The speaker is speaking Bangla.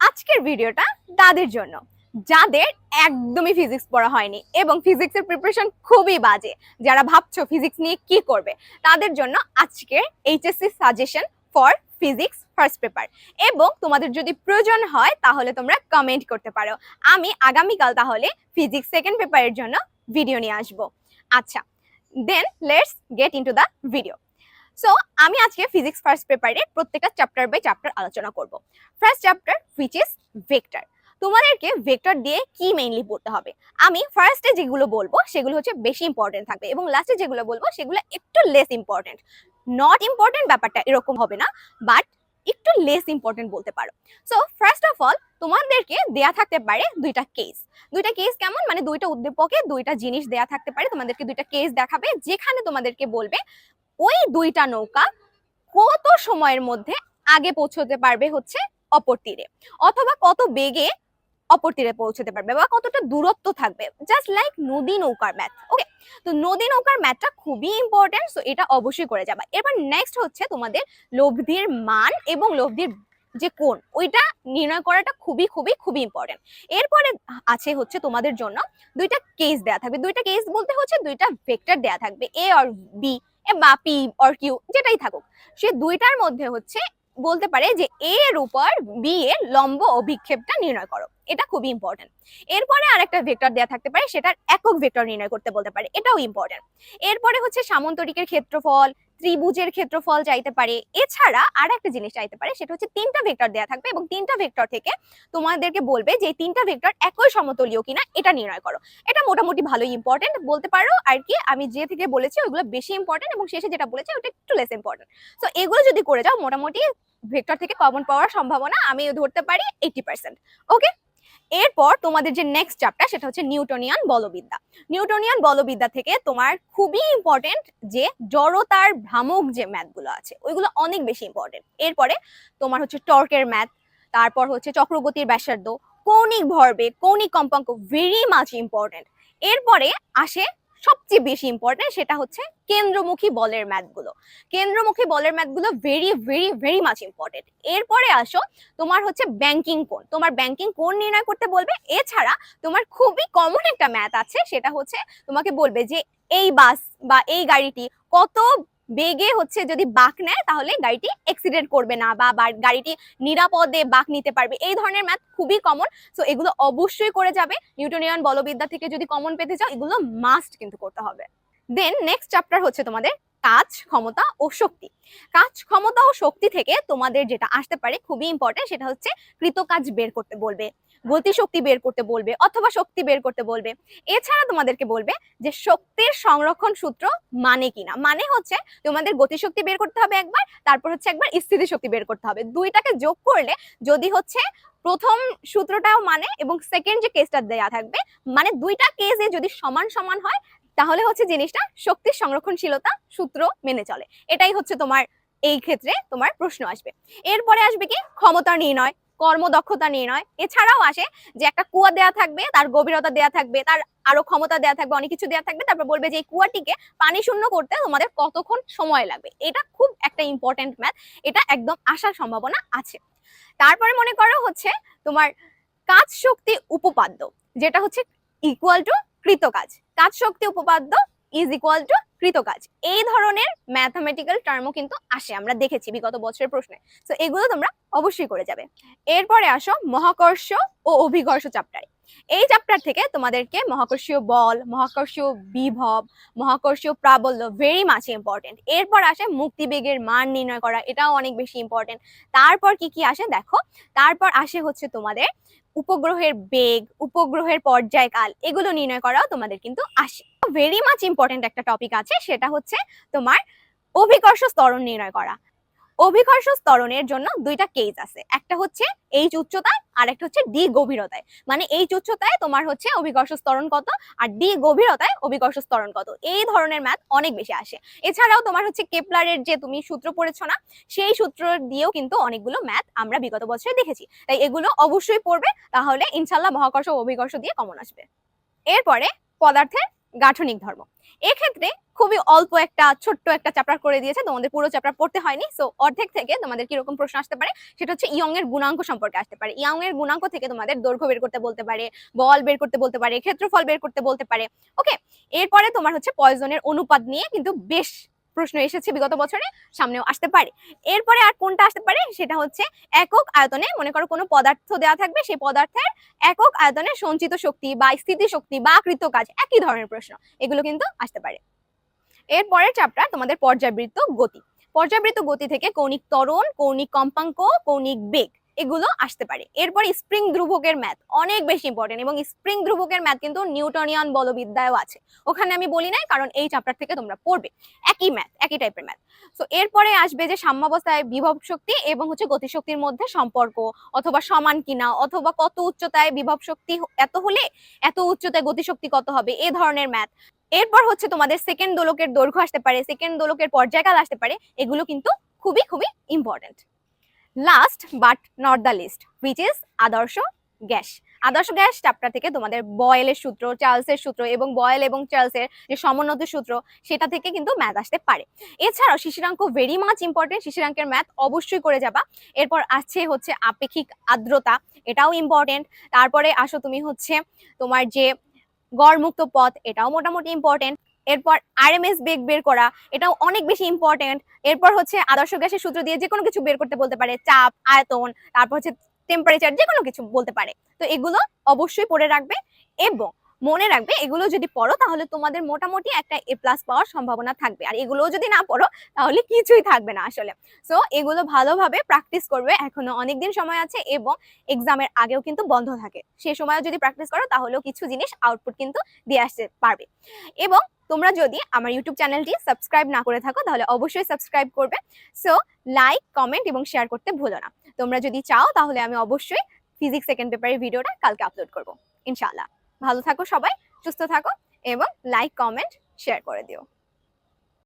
আজকের ভিডিওটা তাদের জন্য, যাদের একদমই ফিজিক্স পড়া হয়নি এবং ফিজিক্সের প্রিপারেশন খুবই বাজে, যারা ভাবছ ফিজিক্স নিয়ে কি করবে, তাদের জন্য আজকের HSC suggestion for physics first paper এবং তোমাদের যদি প্রয়োজন হয়, তাহলে তোমরা কমেন্ট করতে পারো। আমি আগামীকাল তাহলে ফিজিক্স সেকেন্ড পেপারের জন্য ভিডিও নিয়ে আসব। আচ্ছা then let's get into the video so আমি আজকে ফিজিক্স ফার্স্ট পেপারে প্রত্যেকটা চ্যাপ্টার বাই চ্যাপ্টার আলোচনা করব। First chapter which is vector তোমাদেরকে ভেক্টর দিয়ে কি মেইনলি পড়তে হবে? আমি ফার্স্টে যেগুলো বলব, সেগুলো হচ্ছে বেশি ইম্পর্টেন্ট থাকবে এবং লাস্টে যেগুলো বলব, সেগুলো একটু লেস ইম্পর্টেন্ট নট ইম্পর্টেন্ট ব্যাপারটা এরকম হবে না বাট একটু লেস ইম্পর্টেন্ট বলতে পারো। সো ফার্স্ট অফ অল তোমাদেরকে দেয়া থাকতে পারে দুইটা কেস দুইটা কেস কেমন? মানে দুইটা উদ্দীপকে দুইটা জিনিস দেয়া থাকতে পারে, তোমাদেরকে দুইটা কেস দেখাবে, যেখানে তোমাদেরকে বলবে ওই দুইটা নৌকা কত সময়ের মধ্যে আগে পৌঁছতে পারবে হচ্ছে অপর তীরে? অথবা কত বেগে অপর তীরে পৌঁছতে পারবে বা কতটা দূরত্ব থাকবে? জাস্ট লাইক নদী নৌকার ম্যাথ ওকে তো নদী নৌকার ম্যাথটা খুবই ইম্পর্টেন্ট সো এটা অবশ্যই করে যাবা। এবার নেক্সট হচ্ছে তোমাদের লব্ধির মান এবং লব্ধির যে কোন ওইটা নির্ণয় করাটা খুবই খুবই খুবই ইম্পর্টেন্ট এরপরে আছে হচ্ছে তোমাদের জন্য দুইটা কেস দেয়া থাকবে। দুইটা কেস বলতে হচ্ছে দুইটা ভেক্টর দেয়া থাকবে এ আর বি এ বাপি অর কিউ, যেটাই থাকুক। সে দুইটার মধ্যে হচ্ছে বলতে পারে যে এ এর উপর বি এর লম্ব অভিক্ষেপটা নির্ণয় করো। এটা খুবই ইম্পর্টেন্ট এরপরে আরেকটা ভেক্টর দেওয়া থাকতে পারে, সেটার একক ভেক্টর নির্ণয় করতে বলতে পারে। এটাও ইম্পর্টেন্ট এরপরে হচ্ছে সামন্তরিকের ক্ষেত্রফল ত্রিভুজের ক্ষেত্রফল চাইতে পারে। এছাড়া আর একটা জিনিস চাইতে পারে, সেটা হচ্ছে তিনটা ভেক্টর দেওয়া থাকবে এবং তিনটা ভেক্টর থেকে তোমাদেরকে বলবে যে তিনটা ভেক্টর একই সমতলীয় কিনা, এটা নির্ণয় করো। এটা মোটামুটি ভালোই ইম্পর্টেন্ট বলতে পারো, আর কি আমি যে থেকে বলেছি ওইগুলো বেশি ইম্পর্টেন্ট এবং শেষে যেটা বলেছি ওটা একটু লেস ইম্পর্টেন্ট সো এগুলো যদি করে যাও, মোটামুটি ভেক্টর থেকে কমন পাওয়ার সম্ভাবনা আমি ধরতে পারি এইটি পার্সেন্ট ওকে এরপর তোমাদের যে নেক্সট চ্যাপ্টার সেটা হচ্ছে নিউটনিয়ান বলবিদ্যা। নিউটনিয়ান বলবিদ্যা থেকে তোমার খুবই ইম্পর্টেন্ট যে জড়তার ভ্রামক যে ম্যাথগুলো আছে, ওইগুলো অনেক বেশি ইম্পর্টেন্ট এরপরে তোমার হচ্ছে টর্কের ম্যাথ তারপর হচ্ছে চক্রগতির ব্যাসার্ধ, কৌণিক ভরবেগ, কৌণিক কম্পাঙ্ক ভেরি মাচ ইম্পর্টেন্ট এরপরে আসে সবচেয়ে বেশি ইম্পর্টেন্ট সেটা হচ্ছে কেন্দ্রমুখী বলের ম্যাথগুলো কেন্দ্রমুখী বলের ম্যাথগুলো very very very much important এরপরে আসো তোমার হচ্ছে ব্যাংকিং কোন তোমার ব্যাংকিং কোন নির্ণয় করতে বলবে। এছাড়া তোমার খুবই কমন একটা ম্যাথ আছে, সেটা হচ্ছে তোমাকে বলবে যে এই বাস বা এই গাড়িটি কত বেগে হচ্ছে যদি বাঁক নেয়, তাহলে গাড়িটি অ্যাক্সিডেন্ট করবে না বা গাড়িটি নিরাপদে বাঁক নিতে পারবে। এই ধরনের ম্যাথ খুবই কমন সো এগুলো অবশ্যই করে যাবে। নিউটনিয়ান বলবিদ্যা থেকে যদি কমন পেতে চাও, এগুলো মাস্ট কিন্তু করতে হবে। দেন নেক্সট চ্যাপ্টার হচ্ছে তোমাদের কাজ, ক্ষমতা ও শক্তি। কাজ, ক্ষমতা ও শক্তি থেকে তোমাদের যেটা আসতে পারে খুবই ইম্পর্টেন্ট সেটা হচ্ছে কৃতকাজ বের করতে বলবে। গতিশক্তি বের করতে বলবে অথবা শক্তি বের করতে বলবে। এছাড়া তোমাদেরকে বলবে যে শক্তির সংরক্ষণ সূত্র মানে কিনা? মানে হচ্ছে তোমাদের গতিশক্তি বের করতে হবে একবার, তারপর হচ্ছে একবার স্থিতি শক্তি বের করতে হবে। দুইটাকে যোগ করলে যদি হচ্ছে প্রথম সূত্রটাও মানে এবং সেকেন্ড যে কেসটা দেয়া থাকবে মানে দুইটা কেসে যদি সমান সমান হয়, তাহলে হচ্ছে জিনিসটা শক্তির সংরক্ষণশীলতা সূত্র মেনে চলে। এটাই হচ্ছে তোমার এই ক্ষেত্রে তোমার প্রশ্ন আসবে। এরপরে আসবে কি? ক্ষমতা নির্ণয়। কর্মদক্ষতা নির্ণয় এছাড়াও আসে যে একটা কুয়া দেয়া থাকবে, তার গভীরতা দেয়া থাকবে, তার আরও ক্ষমতা দেয়া থাকবে, অনেক কিছু দেয়া থাকবে, তারপর বলবে যে এই কুয়াটিকে পানি শূন্য করতে তোমাদের কতক্ষণ সময় লাগবে। এটা খুব একটা ইম্পর্টেন্ট ম্যাথ এটা একদম আসার সম্ভাবনা আছে। তারপরে মনে করো হচ্ছে তোমার কাজ শক্তি উপপাদ্য, যেটা হচ্ছে ইকুয়াল টু কৃতকাজ কাজ শক্তি উপপাদ্য ইজ ইকুয়াল টু কৃতকাজ। এই ধরনের ম্যাথামেটিক্যাল টার্মও কিন্তু আসে, আমরা দেখেছি বিগত বছরের প্রশ্নে। তো এগুলো তোমরা অবশ্যই করে যাবে। এরপরে আসো মহাকর্ষ ও অভিকর্ষ চ্যাপ্টারে এই চ্যাপ্টার থেকে তোমাদেরকে মহাকর্ষীয় বল, মহাকর্ষীয় বিভব, মহাকর্ষীয় প্রাবল্য ভেরি মাচ ইম্পর্টেন্ট এরপর আসে মুক্তিবেগের মান নির্ণয় করা, এটাও অনেক বেশি ইম্পর্টেন্ট তারপর কি কি আসে দেখো? তারপর আসে হচ্ছে তোমাদের উপগ্রহের বেগ, উপগ্রহের পর্যায়কাল, এগুলো নির্ণয় করাও তোমাদের কিন্তু আসে। ভেরি মাচ ইম্পর্টেন্ট একটা টপিক আছে, সেটা হচ্ছে তোমার অভিকর্ষ স্তরণ নির্ণয় করা। অভিকর্ষ স্তরণের জন্য দুইটা কেজ আছে। একটা হচ্ছে এইচ উচ্চতায় আর একটা হচ্ছে ডি গভীরতায়। মানে এইচ উচ্চতায় তোমার হচ্ছে অভিকর্ষ স্তরণ কত, আর ডি গভীরতায় অভিকর্ষ স্তরণ কত। এই ধরনের ম্যাথ অনেক বেশি আসে। এছাড়াও তোমার হচ্ছে কেপলারের যে তুমি সূত্র পড়েছো না, সেই সূত্র দিয়েও কিন্তু অনেকগুলো ম্যাথ আমরা বিগত বছরে দেখেছি। তাই এগুলো অবশ্যই পড়বে, তাহলে ইনশাল্লাহ মহাকর্ষ ও অভিকর্ষ দিয়ে কমন আসবে। এরপরে পদার্থের গাঠনিক ধর্ম। এক্ষেত্রে খুবই অল্প একটা ছোট্ট একটা চ্যাপ্টার করে দিয়েছে, তোমাদের পুরো চ্যাপ্টার পড়তে হয়নি। সো অর্ধেক থেকে তোমাদের কীরকম প্রশ্ন আসতে পারে, সেটা হচ্ছে ইয়ং এর গুণাঙ্ক সম্পর্কে আসতে পারে। ইয়ং এর গুণাঙ্ক থেকে তোমাদের দৈর্ঘ্য বের করতে বলতে পারে, বল বের করতে বলতে পারে, ক্ষেত্রফল বের করতে বলতে পারে। ওকে এরপরে তোমার হচ্ছে পয়জনের অনুপাত নিয়ে কিন্তু বেশ প্রশ্ন এসেছে বিগত বছরে, সামনেও আসতে পারে। এরপরে আর কোনটা আসতে পারে সেটা হচ্ছে একক আয়তনে, মনে করো কোনো পদার্থ দেওয়া থাকবে, সেই পদার্থের একক আয়তনে সঞ্চিত শক্তি বা স্থিতি শক্তি বা কৃত কাজ, একই ধরনের প্রশ্ন। এগুলো কিন্তু আসতে পারে। এরপরের চ্যাপ্টার তোমাদের পর্যাবৃত্ত গতি। পর্যাবৃত্ত গতি থেকে কৌণিক ত্বরণ, কৌণিক কম্পাঙ্ক, কৌণিক বেগ। এগুলো আসতে পারে। এরপরে স্প্রিং ধ্রুবকের ম্যাথ অনেক বেশি ইম্পর্টেন্ট এবং স্প্রিং ধ্রুবকের ম্যাথ কিন্তু নিউটনিয়ান বলবিদ্যায়ও আছে। ওখানে আমি বলি নাই, কারণ এই চ্যাপ্টার থেকে তোমরা পড়বে। একই ম্যাথ একই টাইপের ম্যাথ সো এরপরে আসবে যে সাম্যাবস্থায় বিভব শক্তি এবং হচ্ছে গতিশক্তির মধ্যে সম্পর্ক, অথবা সমান কিনা, অথবা কত উচ্চতায় বিভব শক্তি এত হলে এত উচ্চতায় গতিশক্তি কত হবে, এ ধরনের ম্যাথ এরপর হচ্ছে তোমাদের সেকেন্ড দোলকের দৈর্ঘ্য আসতে পারে সেকেন্ড দোলকের পর্যায়কাল আসতে পারে, এগুলো কিন্তু খুবই খুবই important last but not the least which is আদর্শ গ্যাস। আদর্শ গ্যাস চ্যাপ্টার থেকে তোমাদের বয়েলের সূত্র চার্লসের সূত্র এবং বয়েল এবং চার্লসের যে সমোন্নত সূত্র, সেটা থেকে কিন্তু ম্যাথ আসতে পারে। এছাড়াও শিশিরাঙ্ক ভেরি মাচ ইম্পর্টেন্ট শিশিরাঙ্কের ম্যাথ অবশ্যই করে যাবা। এরপর আসছে হচ্ছে আপেক্ষিক আর্দ্রতা, এটাও ইম্পর্টেন্ট তারপরে আসো তুমি হচ্ছে তোমার যে গড়মুক্ত পথ, এটাও মোটামুটি ইম্পর্টেন্ট এরপর আর আরএমএস বেগ বের করা, এটাও অনেক বেশি ইম্পর্টেন্ট এরপর হচ্ছে আদর্শ গ্যাসের সূত্র দিয়ে যে কোনো কিছু বের করতে বলতে পারে, চাপ, আয়তন, তারপর হচ্ছে টেম্পারেচার যে কোনো কিছু বলতে পারে। তো এগুলো অবশ্যই পড়ে রাখবে এবং মনে রাখবে এগুলো যদি পড়ো তাহলে তোমাদের মোটামুটি একটা এ প্লাস পাওয়ার সম্ভাবনা থাকবে। আর এগুলো যদি না পড়ো তাহলে কিছুই থাকবে না আসলে। সো এগুলো ভালোভাবে প্র্যাকটিস করবে, এখনও অনেক দিন সময় আছে এবং এক্সামের আগেও কিন্তু বন্ধ থাকে। সে সময়ও যদি প্র্যাকটিস করো তাহলেও কিছু জিনিস আউটপুট কিন্তু দিয়ে আসতে পারবে। এবং তোমরা যদি আমার ইউটিউব চ্যানেলটি সাবস্ক্রাইব না করে থাকো, তাহলে অবশ্যই সাবস্ক্রাইব করবে। সো লাইক কমেন্ট এবং শেয়ার করতে ভুলো না। তোমরা যদি চাও, তাহলে আমি অবশ্যই ফিজিক্স সেকেন্ড পেপারের ভিডিওটা কালকে আপলোড করব। ইনশাআল্লাহ। ভালো থাকো সবাই, সুস্থ থাকো এবং লাইক কমেন্ট শেয়ার করে দিও।